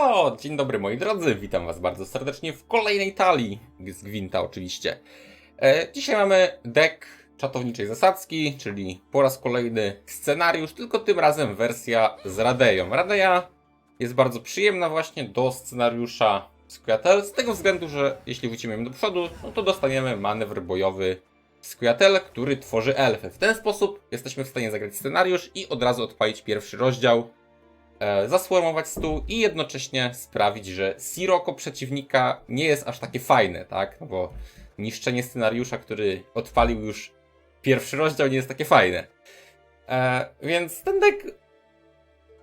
Ho, dzień dobry moi drodzy, witam was bardzo serdecznie w kolejnej talii z Gwinta oczywiście. E, dzisiaj mamy deck czatowniczej zasadzki, czyli po raz kolejny scenariusz, tylko tym razem wersja z Radeją. Radeja jest bardzo przyjemna właśnie do scenariusza Squirtle, z tego względu, że jeśli wrócimy ją do przodu, no to dostaniemy manewr bojowy Squirtle, który tworzy elfy. W ten sposób jesteśmy w stanie zagrać scenariusz i od razu odpalić pierwszy rozdział e, zaswarmować stół i jednocześnie sprawić, że Siroko przeciwnika nie jest aż takie fajne, tak? No bo niszczenie scenariusza, który odpalił już pierwszy rozdział, nie jest takie fajne. E, więc ten deck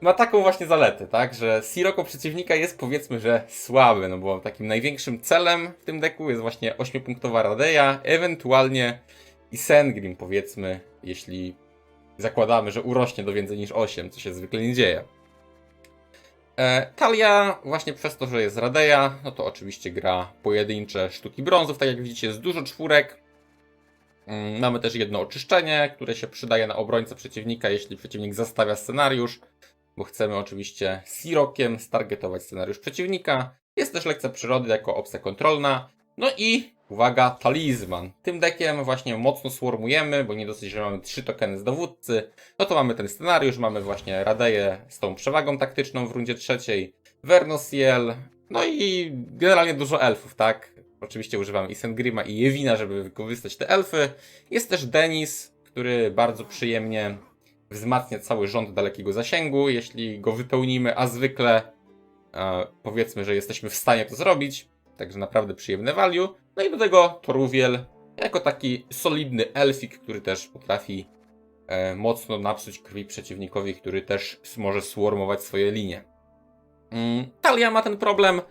ma taką właśnie zaletę, tak? Że Siroko przeciwnika jest powiedzmy, że słaby, no bo takim największym celem w tym deku jest właśnie 8-punktowa Radeja, ewentualnie i Sengrim powiedzmy, jeśli zakładamy, że urośnie do więcej niż 8, co się zwykle nie dzieje. E, Talia, właśnie przez to, że jest Radeja, no to oczywiście gra pojedyncze sztuki brązów, tak jak widzicie, jest dużo czwórek. Mm, Mamy też jedno oczyszczenie, które się przydaje na obrońcę przeciwnika, jeśli przeciwnik zastawia scenariusz, bo chcemy oczywiście Sirokiem stargetować scenariusz przeciwnika. Jest też lekcja przyrody jako opcja kontrolna. No i uwaga, talizman. Tym deckiem właśnie mocno swarmujemy, bo nie dosyć, że mamy trzy tokeny z dowódcy, no to mamy ten scenariusz, mamy właśnie Radeję z tą przewagą taktyczną w rundzie trzeciej, Vernosiel, no i generalnie dużo elfów, tak? Oczywiście używamy i Sengrima i Jewina, żeby wykorzystać te elfy. Jest też Denis, który bardzo przyjemnie wzmacnia cały rząd dalekiego zasięgu, jeśli go wypełnimy, a zwykle e, powiedzmy, że jesteśmy w stanie to zrobić. Także naprawdę przyjemne value. No i do tego Toruwiel, jako taki solidny elfik, który też potrafi e, mocno napsuć krwi przeciwnikowi, który też może swarmować swoje linie. Mm, Talia ma ten problem,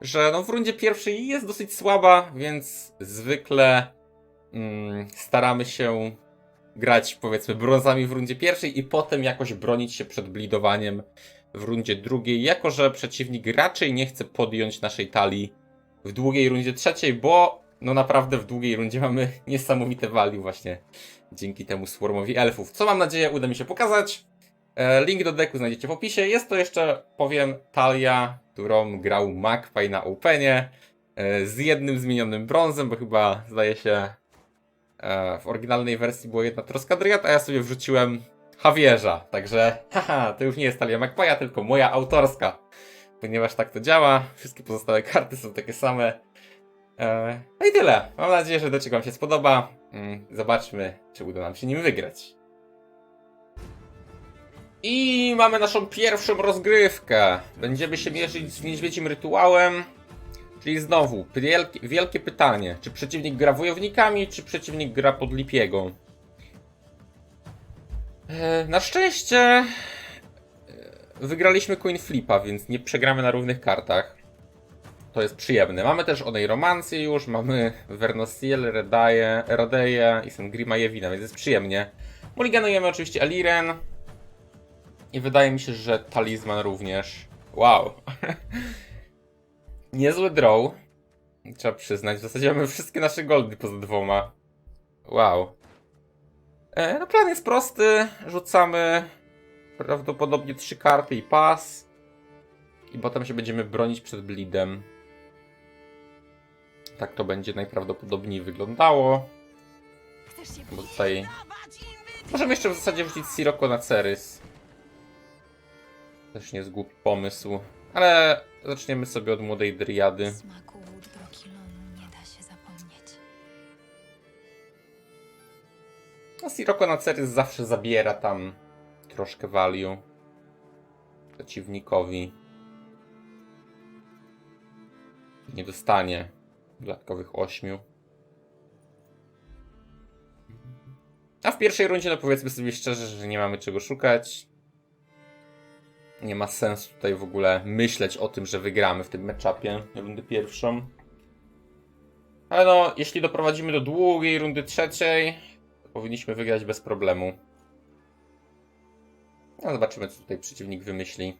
że no w rundzie pierwszej jest dosyć słaba, więc zwykle mm, staramy się grać powiedzmy brązami w rundzie pierwszej i potem jakoś bronić się przed blidowaniem w rundzie drugiej, jako że przeciwnik raczej nie chce podjąć naszej talii w długiej rundzie trzeciej, bo no naprawdę w długiej rundzie mamy niesamowite value właśnie dzięki temu swarmowi elfów. Co mam nadzieję uda mi się pokazać. E, Link do decku znajdziecie w opisie. Jest to jeszcze, powiem, talia, którą grał Magpie na Openie e, z jednym zmienionym brązem, bo chyba zdaje się e, w oryginalnej wersji było jedna troska Dryad, a ja sobie wrzuciłem Javierza. Także haha, to już nie jest talia Magpie'a, tylko moja autorska. Ponieważ tak to działa, wszystkie pozostałe karty są takie same. E, No i tyle. Mam nadzieję, że deczyk Wam się spodoba. Mm, Zobaczmy, czy uda nam się nim wygrać. I mamy naszą pierwszą rozgrywkę. Będziemy się mierzyć z niedźwiedzim rytuałem. Czyli znowu, wielkie, wielkie pytanie. Czy przeciwnik gra wojownikami, czy przeciwnik gra pod lipiego? E, Na szczęście wygraliśmy coin flipa, więc nie przegramy na równych kartach. To jest przyjemne. Mamy też Onej Romancję już, mamy Vernosiel, Redaje, Radeję i Sengrima Jewina, więc jest przyjemnie. Mulliganujemy oczywiście Aliren. I wydaje mi się, że Talizman również. Wow. Niezły draw. Trzeba przyznać. W zasadzie mamy wszystkie nasze goldy poza dwoma. Wow. E, no plan jest prosty. Rzucamy prawdopodobnie trzy karty i pas. I potem się będziemy bronić przed bleedem. Tak to będzie najprawdopodobniej wyglądało. Bo tutaj... Możemy jeszcze w zasadzie wrzucić Siroko na Cerys. Też nie jest głupi pomysł. Ale zaczniemy sobie od młodej Dryady. Smaku Woodbrookilonu nie da się zapomnieć. No Siroko na Cerys zawsze zabiera tam troszkę value przeciwnikowi. Nie dostanie dodatkowych ośmiu. A w pierwszej rundzie, no powiedzmy sobie szczerze, że nie mamy czego szukać. Nie ma sensu tutaj w ogóle myśleć o tym, że wygramy w tym meczapie rundy pierwszą. Ale no, jeśli doprowadzimy do długiej rundy trzeciej, powinniśmy wygrać bez problemu. No, zobaczymy, co tutaj przeciwnik wymyśli.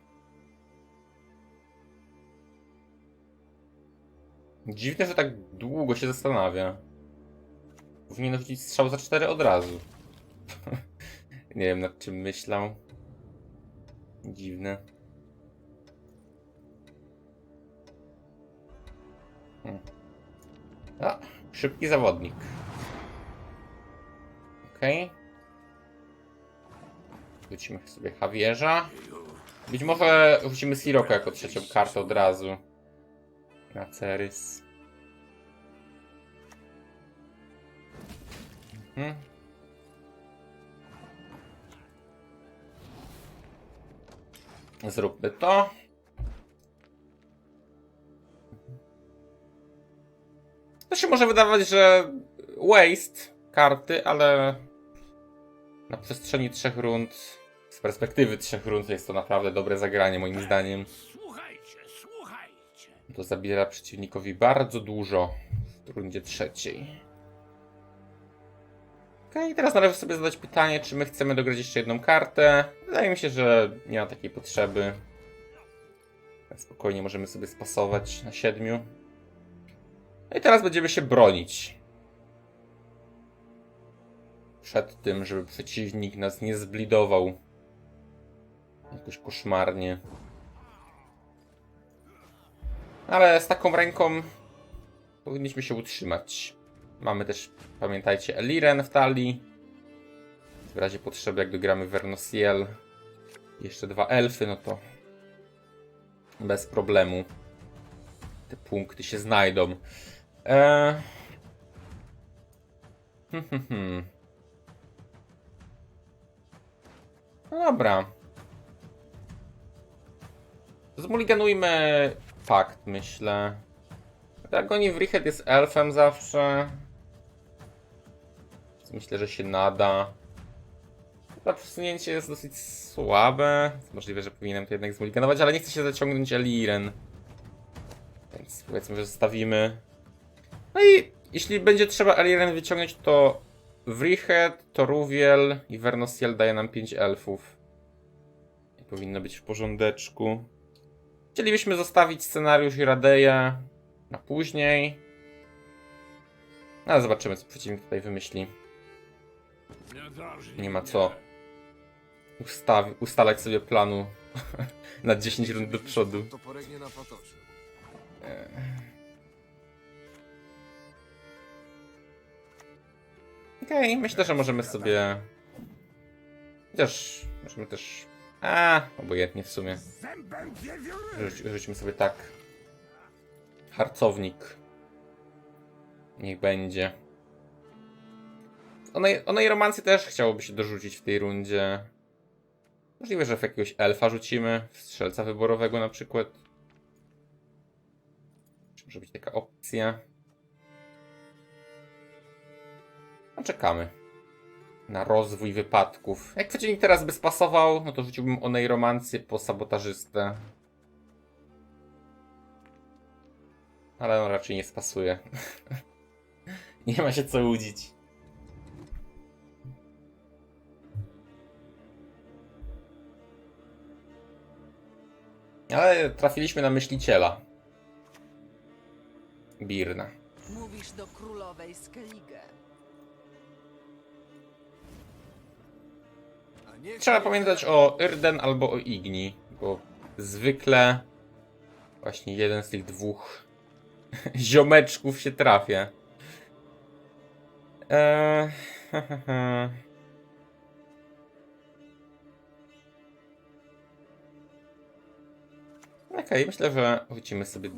Dziwne, że tak długo się zastanawia. Powinien rzucić strzał za 4 od razu. Nie wiem nad czym myślał. Dziwne. Hmm. A, szybki zawodnik. Okej. Wrócimy sobie Javierza. Być może wrócimy Siroko jako trzecią kartę od razu. Na Cerys. Mhm. Zróbmy to. To się może wydawać, że waste karty, ale na przestrzeni trzech rund, z perspektywy trzech rund jest to naprawdę dobre zagranie moim zdaniem. Słuchajcie, słuchajcie. To zabiera przeciwnikowi bardzo dużo w rundzie trzeciej. Okej, teraz należy sobie zadać pytanie, czy my chcemy dograć jeszcze jedną kartę. Wydaje mi się, że nie ma takiej potrzeby. Tak Spokojnie możemy sobie spasować na siedmiu. No i teraz będziemy się bronić. Przed tym, żeby przeciwnik nas nie zblidował. Jakoś koszmarnie. Ale z taką ręką powinniśmy się utrzymać. Mamy też, pamiętajcie, Eliren w talii. W razie potrzeby, jak dogramy Vernosiel, jeszcze dwa elfy, no to bez problemu te punkty się znajdą. Eee... Hmm, hmm, hmm. Dobra. Zmuliganujmy fakt, myślę. Dragoni Wrichet jest elfem zawsze. Więc Myślę, że się nada. To przesunięcie jest dosyć słabe. Możliwe, że powinienem to jednak zmuliganować, ale nie chcę się zaciągnąć Eliren. Więc powiedzmy, że zostawimy. No i jeśli będzie trzeba Eliren wyciągnąć, to Wrichet, Toruwiel i Vernosiel daje nam 5 elfów. I powinno być w porządeczku. Chcielibyśmy zostawić scenariusz Iradeja na później. No, Ale zobaczymy, co przeciwnik tutaj wymyśli. Nie ma co ustawi- ustalać sobie planu na 10 rund do przodu. To polegnie na. Okej, myślę, że możemy sobie... Chociaż możemy też... A, obojętnie w sumie. Rzuć, rzućmy sobie tak. Harcownik. Niech będzie. Onej, onej romancji też chciałoby się dorzucić w tej rundzie. Możliwe, że w jakiegoś elfa rzucimy. W strzelca wyborowego na przykład. Czy może być taka opcja? No czekamy. Na rozwój wypadków. Jak przeciwnik teraz by spasował, no to rzuciłbym onej romancję po sabotażystę. Ale on raczej nie spasuje. nie ma się co łudzić. Ale trafiliśmy na myśliciela. Birna. Mówisz do królowej Skellige. Trzeba pamiętać o Irden albo o Igni, bo zwykle właśnie jeden z tych dwóch ziomeczków się trafia. Eee, Okej, myślę, że wrócimy sobie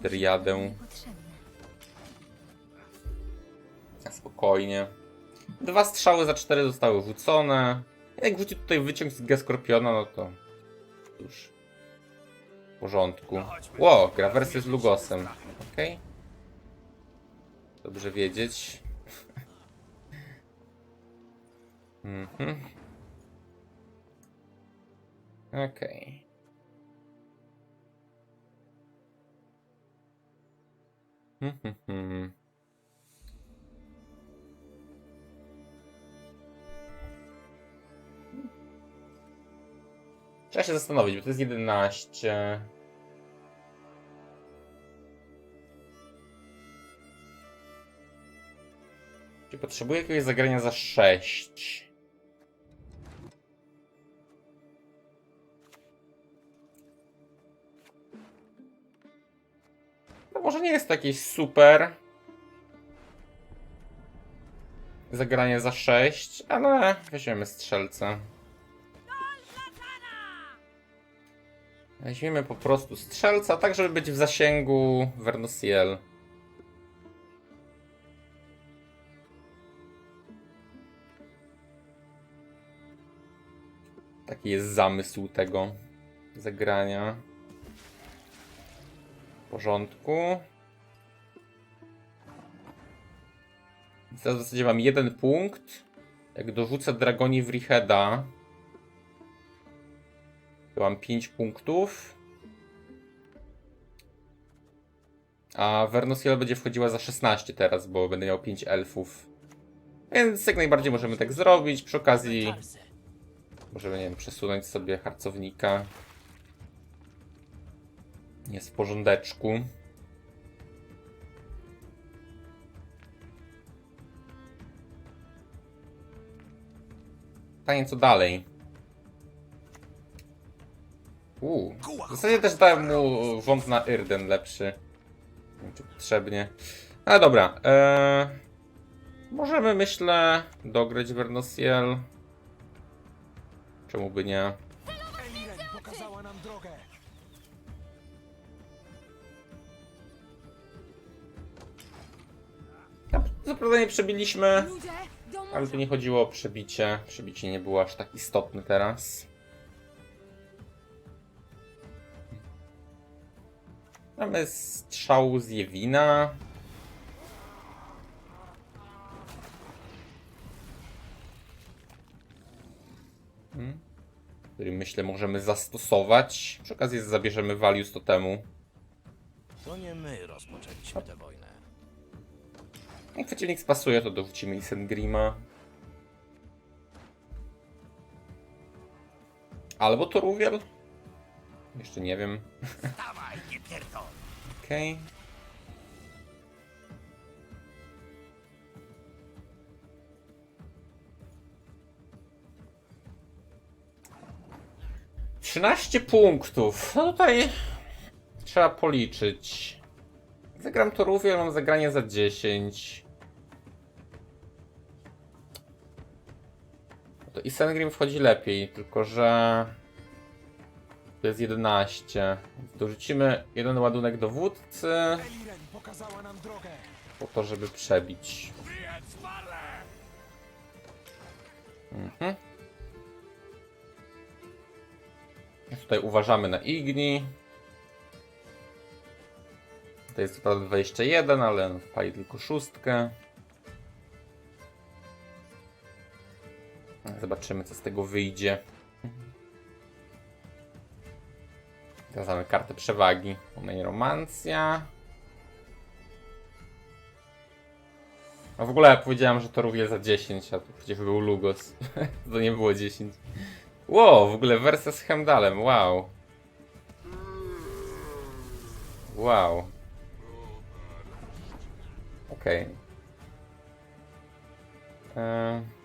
na spokojnie. Dwa strzały za cztery zostały rzucone. Jak wróci tutaj wyciąg z Geskorpiona, no to już w porządku. Ło, gra wersję z Lugosem. Okej. Dobrze wiedzieć. Mhm. Okej. Mhm, mhm. Trzeba się zastanowić, bo to jest 11. Czy potrzebuję jakiegoś zagrania za 6? To może nie jest to jakieś super. Zagranie za 6, ale weźmiemy strzelca. Weźmiemy po prostu strzelca, tak żeby być w zasięgu Vernosiel. Taki jest zamysł tego zagrania. W porządku. Teraz w zasadzie mam jeden punkt. Jak dorzucę Dragoni w To mam 5 punktów. A Vernosiel będzie wchodziła za 16 teraz, bo będę miał 5 elfów. Więc jak najbardziej możemy tak zrobić. Przy okazji możemy, nie wiem, przesunąć sobie harcownika. Jest w porządeczku. Pytanie co dalej? Uuu. W zasadzie też dałem mu wąt na Irden lepszy. Czy potrzebnie. Ale dobra. Eee, możemy, myślę, dograć Vernosiel. Czemu by nie? Pokazała nam drogę. No, nie przebiliśmy, Ludzie, do ale tu nie chodziło o przebicie. Przebicie nie było aż tak istotne teraz. Mamy strzał z Jewina. Hmm. Który myślę możemy zastosować. Przy okazji zabierzemy value z totemu. To nie my rozpoczęliśmy tę wojnę. Jak przeciwnik spasuje, to dorzucimy Isengrima. Albo to Ruwiel? Jeszcze nie wiem. Okej. Trzynaście punktów. No tutaj trzeba policzyć. Zagram to Ruwiel, mam zagranie za 10. No To i Sengrim wchodzi lepiej, tylko że to jest 11. Więc dorzucimy jeden ładunek dowódcy po to, żeby przebić. Mhm. Tutaj uważamy na Igni. To jest co prawda 21, ale pali tylko szóstkę. Zobaczymy, co z tego wyjdzie. Teraz mamy kartę przewagi. Ona romancja. A w ogóle ja powiedziałem, że to równie za 10, a to przecież był Lugos. to nie było 10. Wow, w ogóle wersja z Hemdalem, wow. Wow. Okej. Eee.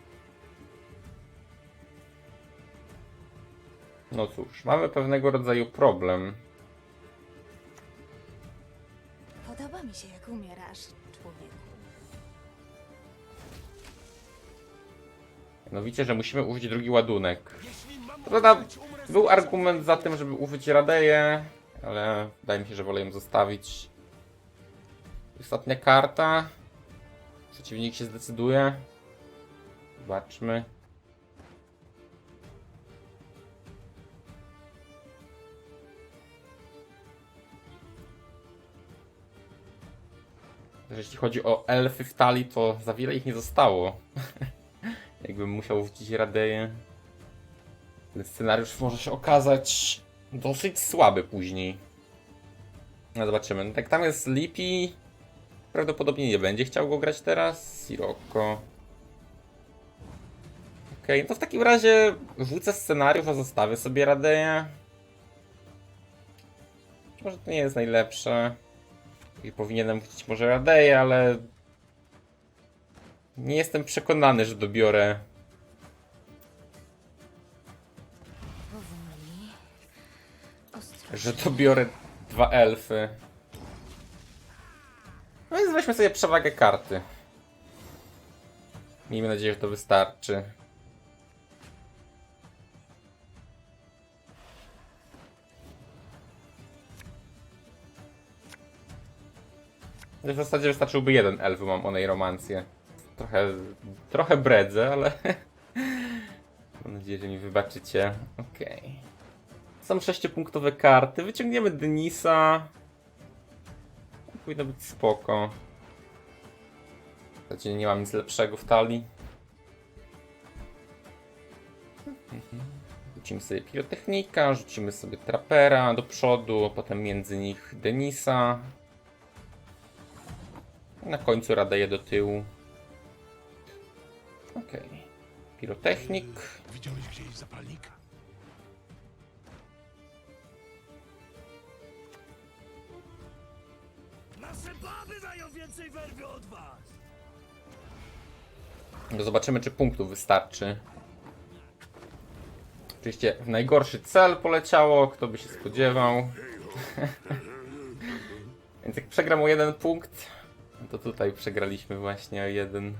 No cóż, mamy pewnego rodzaju problem. Podoba mi się, jak umierasz, człowieku. Mianowicie, że musimy użyć drugi ładunek. Prawda, z był argument za tym, żeby użyć Radeję, ale wydaje mi się, że wolę ją zostawić. Ostatnia karta. Przeciwnik się zdecyduje. Zobaczmy. Jeśli chodzi o elfy w talii, to za wiele ich nie zostało. Jakbym musiał wrzucić Radeję. Ten scenariusz może się okazać dosyć słaby później. No zobaczymy. No, tak tam jest Lipi. Prawdopodobnie nie będzie chciał go grać teraz. Sirocco. Okej, no to w takim razie rzucę scenariusz, a zostawię sobie Radeję. Może to nie jest najlepsze. I powinienem chcieć może Radeję, ale... Nie jestem przekonany, że dobiorę Powoli. Ostrożnie. że to biorę dwa elfy. No więc weźmy sobie przewagę karty. Miejmy nadzieję, że to wystarczy. W zasadzie wystarczyłby jeden elf, mam onej romancję. Trochę, trochę bredzę, ale mam nadzieję, że mi wybaczycie. Okej. Są sześciopunktowe karty. Wyciągniemy Denisa. Powinno być spoko. W zasadzie nie mam nic lepszego w talii. Rzucimy sobie pirotechnika, rzucimy sobie trapera do przodu, potem między nich Denisa. Na końcu Radeję do tyłu. Okej. Pirotechnik. Widziałeś gdzieś zapalnika? Nasze baby mają więcej werwy od was! No zobaczymy, czy punktów wystarczy. Oczywiście w najgorszy cel poleciało, kto by się spodziewał. Więc jak przegram o jeden punkt, to tutaj przegraliśmy właśnie o jeden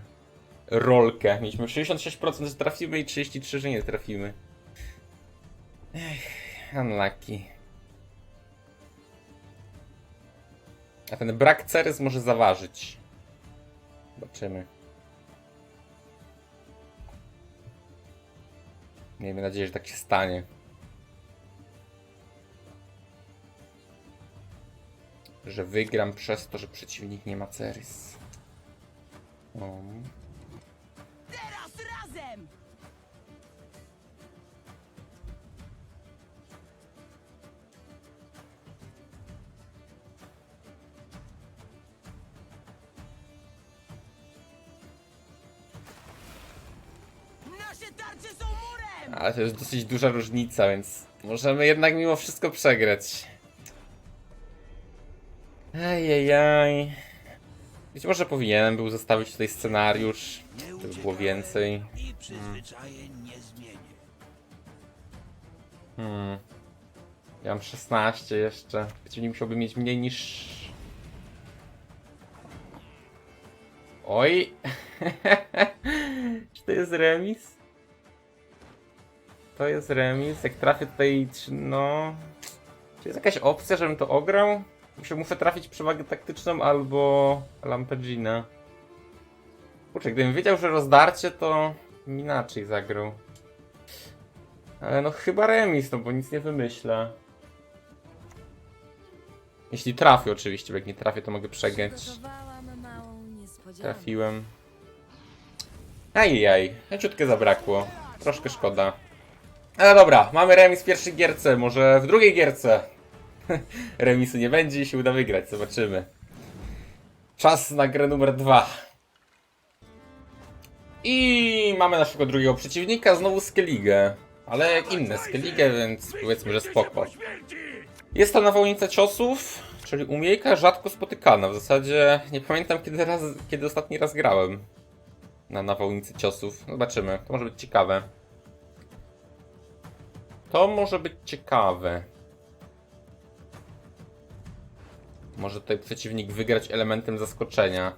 rolkę. Mieliśmy 66%, że trafimy i 33%, że nie trafimy. Ech, unlucky. A ten brak cerys może zaważyć. Zobaczymy. Miejmy nadzieję, że tak się stanie. Że wygram przez to, że przeciwnik nie ma Cerys. O. Teraz razem! Nasze tarcze są murem! Ale to jest dosyć duża różnica, więc możemy jednak mimo wszystko przegrać. Ajajaj. Być może powinienem był zostawić tutaj scenariusz, żeby było więcej. Zmienię. Hmm. Ja mam 16 jeszcze. Przeciwnik musiałby mieć mniej niż... Oj! Czy to jest remis? To jest remis. Jak trafię tutaj, no... Czy jest jakaś opcja, żebym to ograł? Muszę, muszę trafić przewagę taktyczną albo Lampegina. Kurczę, gdybym wiedział, że rozdarcie, to inaczej zagrał. Ale no chyba remis, no bo nic nie wymyślę. Jeśli trafię oczywiście, bo jak nie trafię, to mogę niespodziankę. Trafiłem. Ajajaj, ciutkę zabrakło. Troszkę szkoda. Ale dobra, mamy remis w pierwszej gierce, może w drugiej gierce. Remisu nie będzie i się uda wygrać, zobaczymy. Czas na grę numer dwa. I mamy naszego drugiego przeciwnika, znowu Skellige. Ale inne Skellige, więc powiedzmy, że spoko. Jest to nawałnica ciosów, czyli umiejka rzadko spotykana. W zasadzie nie pamiętam kiedy, raz, kiedy ostatni raz grałem na nawałnicy ciosów. Zobaczymy, to może być ciekawe. To może być ciekawe. Może tutaj przeciwnik wygrać elementem zaskoczenia.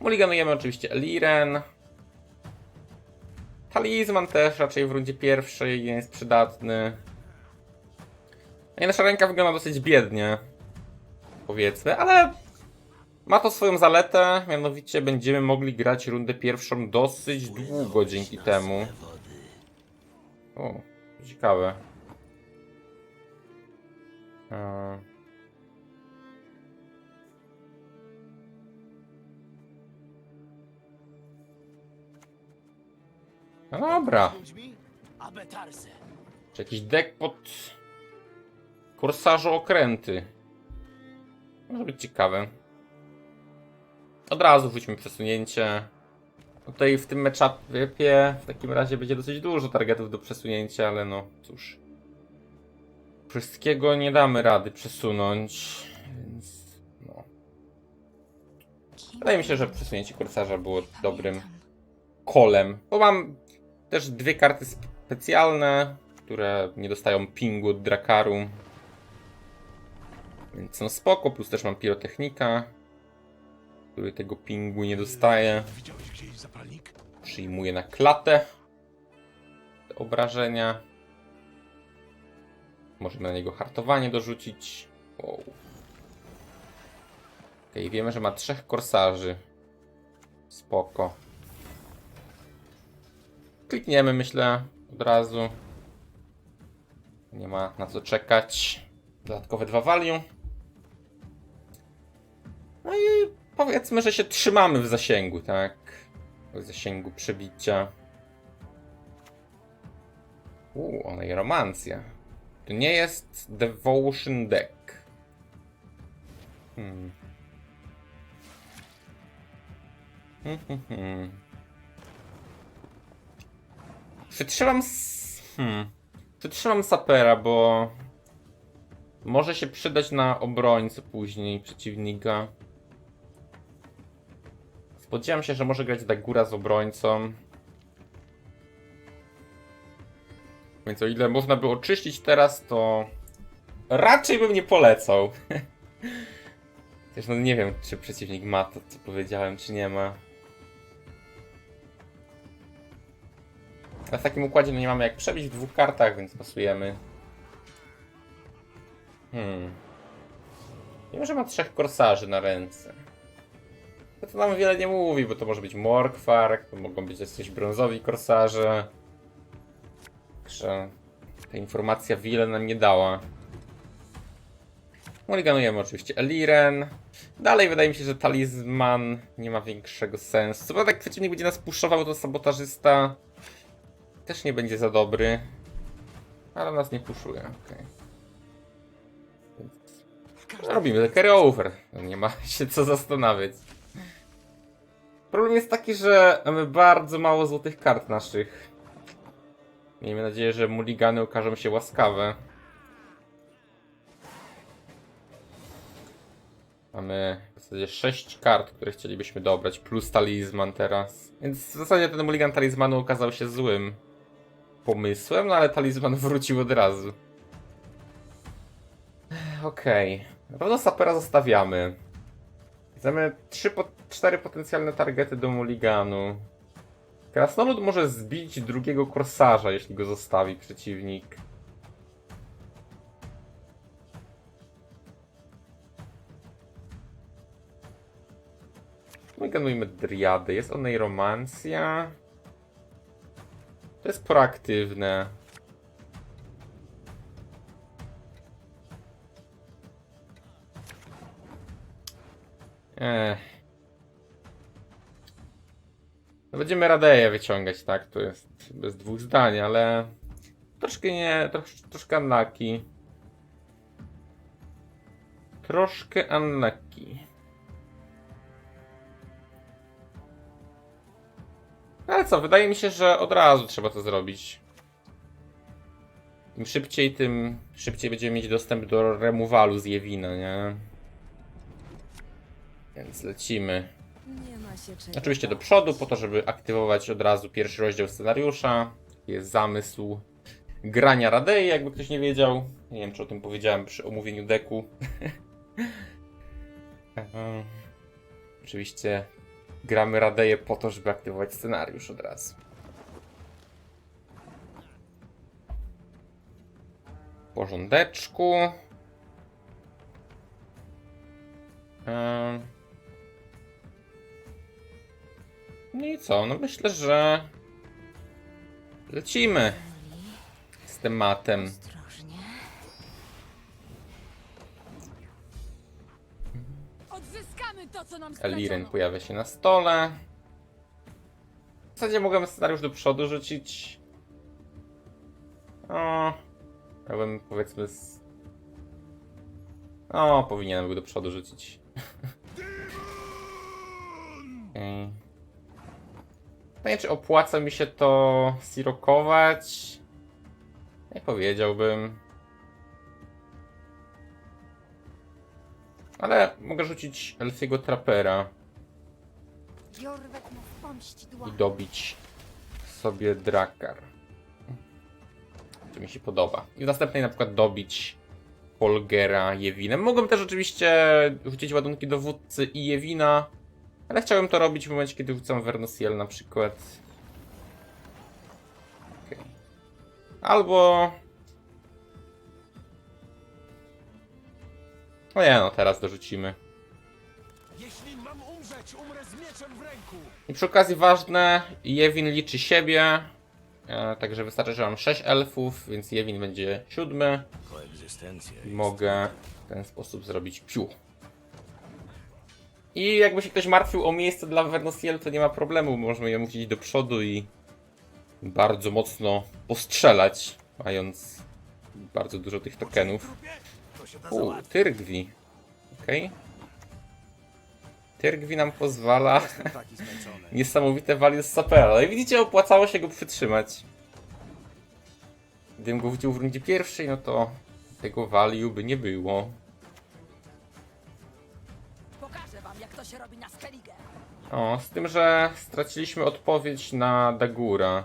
Mulliganujemy oczywiście Eliren. Talizman też raczej w rundzie pierwszej jest przydatny. No i nasza ręka wygląda dosyć biednie. Powiedzmy, ale ma to swoją zaletę, mianowicie będziemy mogli grać rundę pierwszą dosyć długo dzięki temu. O, ciekawe. Eee. No dobra. Czy jakiś deck pod korsarzu okręty? Może być ciekawe. Od razu wróćmy przesunięcie. Tutaj w tym matchupie w takim razie będzie dosyć dużo targetów do przesunięcia, ale no cóż. Wszystkiego nie damy rady przesunąć, więc no. Wydaje mi się, że przesunięcie korsarza było dobrym kolem. Bo mam też dwie karty specjalne, które nie dostają pingu od Drakaru. Więc są spoko, plus też mam pirotechnika. który tego pingu nie dostaje. Widziałeś gdzieś zapalnik? Przyjmuje na klatę te obrażenia. Możemy na niego hartowanie dorzucić. Wow. Okej, wiemy, że ma trzech korsarzy. Spoko. Klikniemy, myślę, od razu. Nie ma na co czekać. Dodatkowe dwa value. No i powiedzmy, że się trzymamy w zasięgu, tak? W zasięgu przebicia. Uuu, ona i romancja. To nie jest Devotion Deck. Hmm. Hmm, hmm, hmm. Przytrzymam s... Hmm. Przytrzymam sapera, bo... Może się przydać na obrońcę później przeciwnika. Spodziewam się, że może grać Dagura z obrońcą. Więc o ile można by oczyścić teraz, to raczej bym nie polecał. Też no nie wiem, czy przeciwnik ma to, co powiedziałem, czy nie ma. W takim układzie no nie mamy jak przebić w dwóch kartach, więc pasujemy. Hmm. Wiem, że ma trzech korsarzy na ręce. No to nam wiele nie mówi, bo to może być Morkwark, to mogą być jakieś brązowi korsarze. Także ta informacja wiele nam nie dała. Mulliganujemy oczywiście Eliren. Dalej wydaje mi się, że talizman nie ma większego sensu. Co prawda jak przeciwnik będzie nas puszował, to sabotażysta też nie będzie za dobry. Ale nas nie puszuje, okej. Więc Robimy carry over. Nie ma się co zastanawiać. Problem jest taki, że mamy bardzo mało złotych kart naszych. Miejmy nadzieję, że mulligany okażą się łaskawe. Mamy w zasadzie 6 kart, które chcielibyśmy dobrać, plus talizman teraz. Więc w zasadzie ten mulligan talizmanu okazał się złym pomysłem, no ale talizman wrócił od razu. Okej. Na pewno sapera zostawiamy. Mamy 3 po, 4 potencjalne targety do mulliganu. Krasnolud może zbić drugiego korsarza, jeśli go zostawi przeciwnik. Mulliganujmy Driady. Jest o niej romancja. To jest proaktywne. Ech. No będziemy Radeję wyciągać, tak? To jest bez dwóch zdań, ale troszkę nie, trosz, troszkę unlucky. Troszkę unlucky. Ale co, wydaje mi się, że od razu trzeba to zrobić. Im szybciej, tym szybciej będziemy mieć dostęp do remowalu z Jewina, nie? Więc lecimy. Nie ma się czego Oczywiście do przodu, po to, żeby aktywować od razu pierwszy rozdział scenariusza. Jest zamysł grania Radei, jakby ktoś nie wiedział. Nie wiem, czy o tym powiedziałem przy omówieniu deku. Oczywiście gramy Radeję po to, żeby aktywować scenariusz od razu. Porządeczku. Em. No i co? No myślę, że lecimy z tematem. To, co nam Eliren pojawia się na stole. W zasadzie mogłem scenariusz do przodu rzucić. O, ja bym powiedzmy z... O, powinienem był do przodu rzucić. Okej. Pytanie, czy opłaca mi się to sirokować? Nie powiedziałbym. Ale mogę rzucić Elfiego Trapera i dobić sobie Drakar. To mi się podoba. I w następnej na przykład dobić Polgera Jewinem. Mogłem też oczywiście rzucić ładunki dowódcy i Jewina, Ale chciałem to robić w momencie, kiedy wrzucam Vernosiel na przykład. Okej. Albo... No nie no, teraz dorzucimy. Jeśli mam umrzeć, umrę z mieczem w ręku! I przy okazji ważne, Jewin liczy siebie. E, także wystarczy, że mam 6 elfów, więc Jewin będzie siódmy. Koegzystencja I mogę w ten sposób zrobić piu. I jakby się ktoś martwił o miejsce dla Vernosiel, to nie ma problemu. Możemy ją iść do przodu i bardzo mocno postrzelać, mając bardzo dużo tych tokenów. To się da U, załatwić. Tyrgwi. Okej. Tyrgwi nam pozwala Taki zmęczony. niesamowite value z sapera. No i widzicie, opłacało się go przytrzymać. Gdybym go wrócił w rundzie pierwszej, no to tego value by nie było. Pokażę wam, jak to się robi na Skellige. O, z tym, że straciliśmy odpowiedź na Dagura.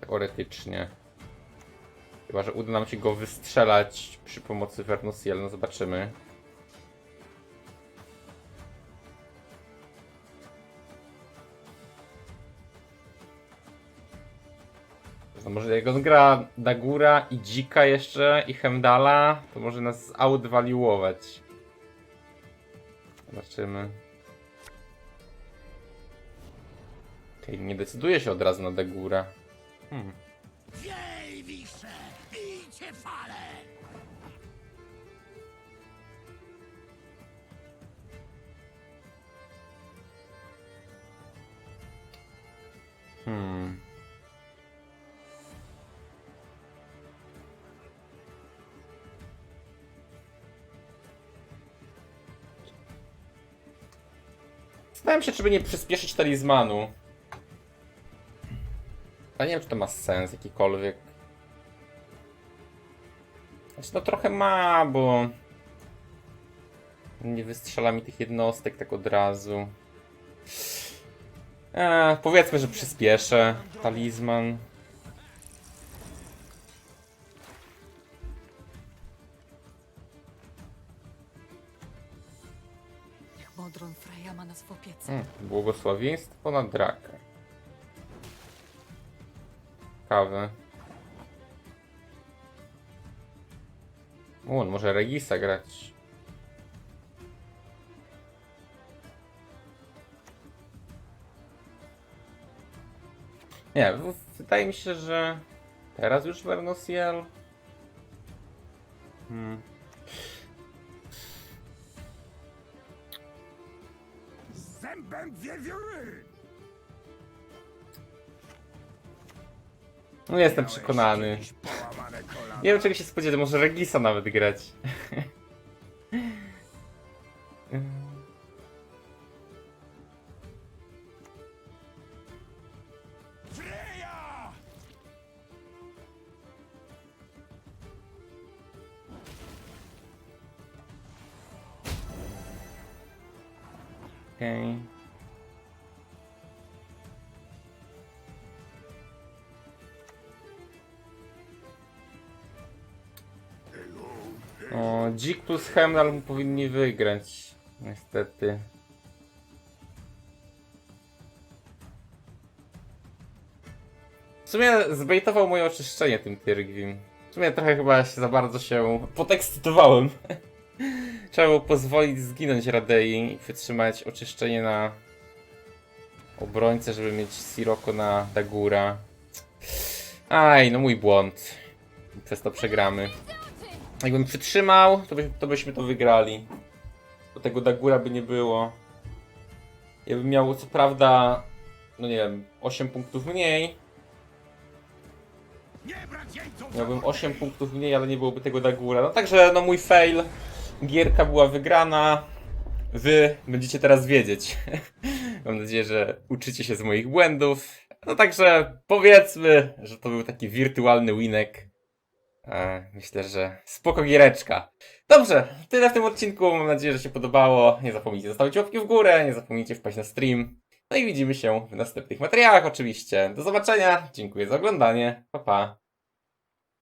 Teoretycznie. Chyba, że uda nam się go wystrzelać przy pomocy Vernosiel, no zobaczymy. No może jak on gra Dagura i Dzika jeszcze i Hemdala, to może nas outvaluować. Zobaczymy. Okej, nie decyduje się od razu na Dagura. Hmm. Fale! Hmm. Zastanawiam się, czy nie przyspieszyć talizmanu. Ale nie wiem, czy to ma sens jakikolwiek. Znaczy, no trochę ma, bo... Nie wystrzela mi tych jednostek tak od razu. Eee, powiedzmy, że przyspieszę talizman. Niech Modron Freja ma nas w opiece. Hmm, błogosławieństwo na drakę. Kawę. O, on może Regisa grać. Nie, wydaje mi się, że teraz już Vernosiel. Hmm. Zębem wiewióry! No jestem przekonany. Nie wiem czego się spodziewać, może Regisa nawet grać. Plus Hemdal powinni wygrać. Niestety. W sumie zbejtował moje oczyszczenie tym Tyrgwim. W sumie trochę chyba się za bardzo się podekscytowałem. Trzeba było pozwolić zginąć Radei i wytrzymać oczyszczenie na obrońcę, żeby mieć Siroko na Dagura. Aj, no mój błąd. Przez to przegramy. Jakbym przytrzymał, to, by, to byśmy to wygrali. Bo tego Dagura by nie było. Ja bym miał co prawda, no nie wiem, 8 punktów mniej. Miałbym 8 punktów mniej, ale nie byłoby tego Dagura. No także, no mój fail. Gierka była wygrana. Wy będziecie teraz wiedzieć. Mam nadzieję, że uczycie się z moich błędów. No także powiedzmy, że to był taki wirtualny winek. E, Myślę, że spoko giereczka. Dobrze, tyle w tym odcinku. Mam nadzieję, że się podobało. Nie zapomnijcie zostawić łapki w górę, nie zapomnijcie wpaść na stream. No i widzimy się w następnych materiałach oczywiście. Do zobaczenia, dziękuję za oglądanie. Pa pa.